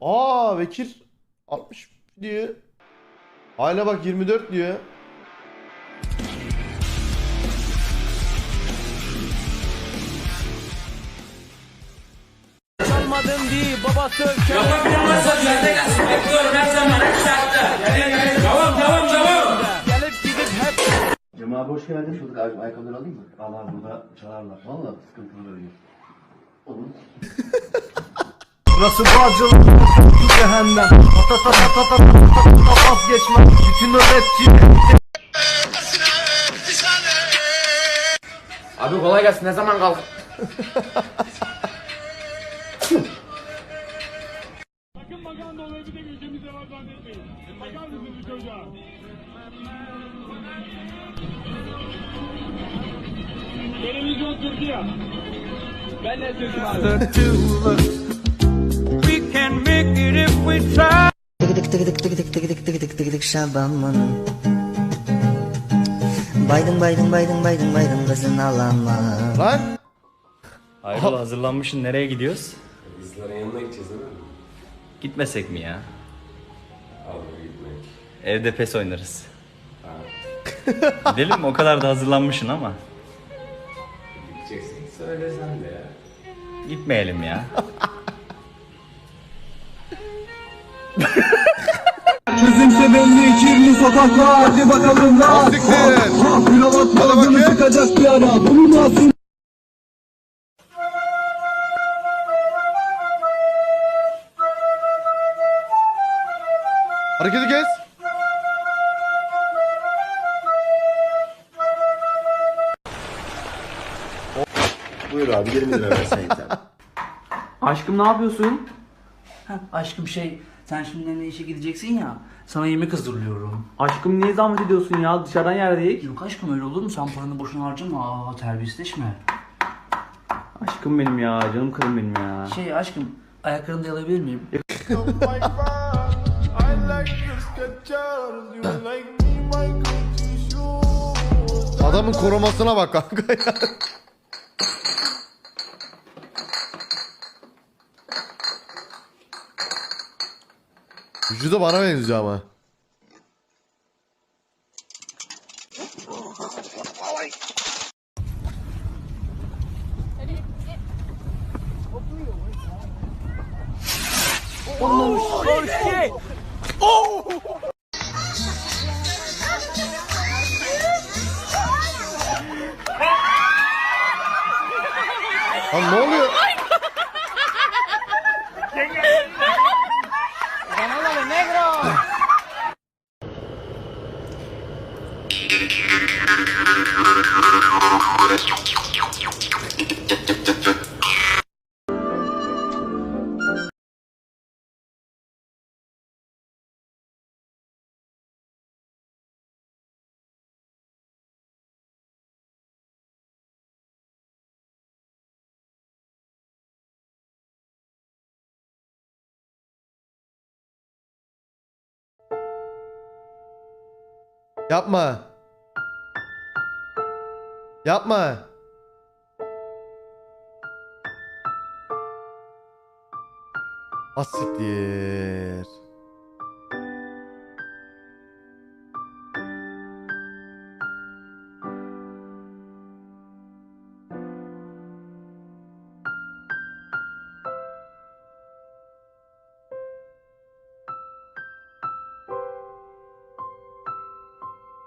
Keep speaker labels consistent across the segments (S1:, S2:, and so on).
S1: Aa Bekir 60 diyor. Hala bak 24 diyor.
S2: Çalmadım diye baba söker. Yapamazsa sende gelsin. Bekliyorum her zaman. Devam devam devam. Gelip gidip hep.
S3: Cem abi hoş geldin. Şurada abi ayakkabıları alayım mı? Allah burada çalarlar. Valla sıkıntılı böyle. Olur.
S4: Nasıl bağcılık cehennem Vazgeçmem bütün o rapçiyi
S5: Abi kolay gelsin ne zaman kalk?
S6: Sakın bakan dolayı bir de ülkemize var zannetmeyin. Bakar mısınız bu çocuğa? Televizyon Türkiye. Ben de Türkiye
S2: we try
S7: Tık tık tık tık tık tık tık tık tık tık tık şabanmanım Baydın baydın baydın baydın baydın kızın alama
S1: Lan
S8: Hayrola hazırlanmışsın nereye gidiyoruz?
S5: Kızların yanına gideceğiz değil mi?
S8: Gitmesek mi ya?
S5: Abi gitmek.
S8: Evde pes oynarız. Gidelim mi? O kadar da hazırlanmışsın ama.
S5: Gideceksin. Söylesen de ya.
S8: Gitmeyelim ya.
S4: Çözümse belli kirli sokaklar Hadi bakalım lan
S1: Siktir.
S4: Pilavat ağzını sıkacak bir ara Bunun aslında
S1: hareketi kes.
S3: Buyur abi 20 lira versen yeter.
S9: Aşkım ne yapıyorsun? Heh, aşkım şey sen şimdi ne işe gideceksin ya sana yemek hazırlıyorum.
S10: Aşkım niye zahmet ediyorsun ya? Dışarıdan yerdeyiz.
S9: Yok aşkım öyle olur mu? Sen paranı boşuna harcama. Aa terbiyesizleşme.
S10: Aşkım benim ya. Canım karım benim ya.
S9: Şey aşkım ayaklarını da alabilir miyim?
S1: Adamın korumasına bak kanka ya. Vücudu bana benziyor ama. Thank you. Yapma. Yapma. Asiktir.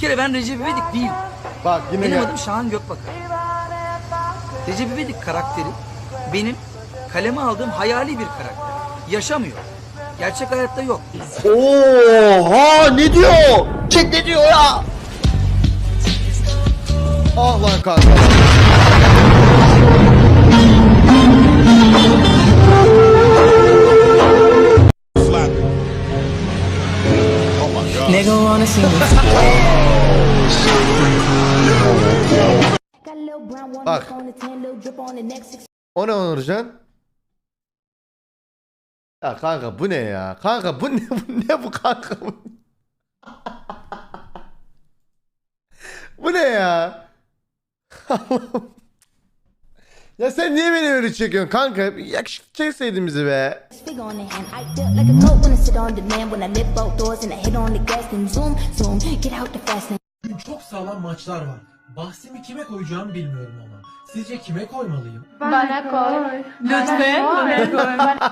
S9: kere ben Recep İvedik değil.
S1: Bak yine
S9: Benim
S1: gel.
S9: adım Şahan Gökbakar. Recep İvedik karakteri benim kaleme aldığım hayali bir karakter. Yaşamıyor. Gerçek hayatta yok.
S4: Oha ne diyor? Çek ne diyor ya?
S1: Ah lan kanka.
S7: Nigga wanna see me
S1: Bak. O ne Onurcan? Ya kanka bu ne ya? Kanka bu ne bu ne bu kanka bu? bu ne ya? Ya sen niye beni öyle çekiyorsun kanka? Yakışıklı çekseydin bizi be.
S4: Çok sağlam maçlar var. Bahsimi kime koyacağımı bilmiyorum ama. Sizce kime koymalıyım?
S11: Bana koy. Lütfen bana koy.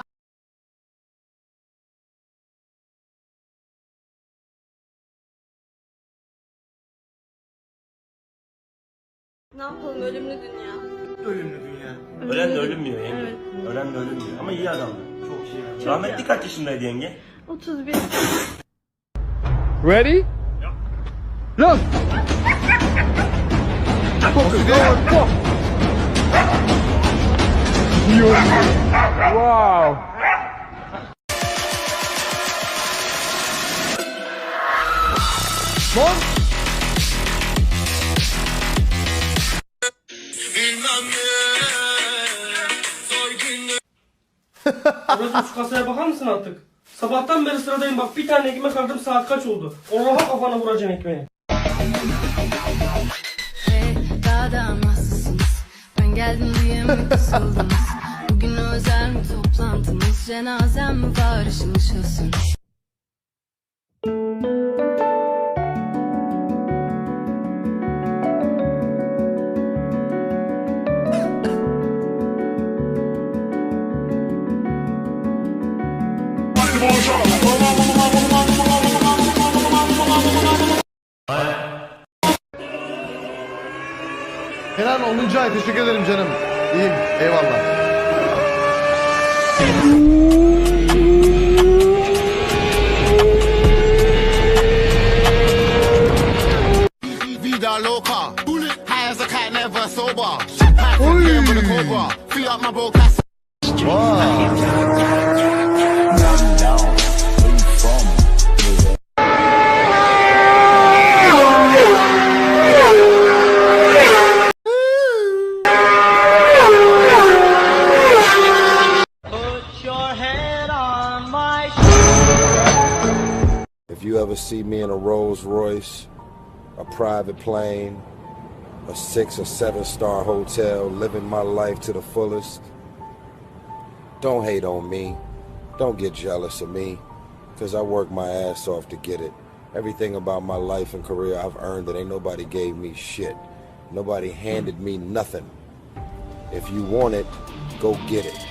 S12: Ne yapalım ölümlü dünya.
S4: Ölümlü dünya.
S5: Ölen de ölünmüyor yenge. Ölen de ölünmüyor ama iyi adamdı.
S4: Çok şey.
S5: Rahmetli kaç yaşındaydı yenge?
S12: 31.
S6: Ready? Look! Wow!
S1: Son.
S4: Orası şu kasaya bakar mısın artık? Sabahtan beri sıradayım bak bir tane ekmek aldım saat kaç oldu? Allah'a kafana vuracağım ekmeği.
S12: Geldim mi kısıldınız? Bugün özel mi toplantımız? Cenazem mi var ışılsın?
S1: Kenan 10. ay teşekkür ederim canım. İyiyim. Eyvallah.
S3: Vida loca. High as a cat, never sober. Pack from here with a cobra. Free up my bro, class. If you ever see me in a Rolls Royce, a private plane, a six or seven star hotel, living my life to the fullest, don't hate on me. Don't get jealous of me, because I work my ass off to get it. Everything about my life and career, I've earned it. Ain't nobody gave me shit. Nobody handed me nothing. If you want it, go get it.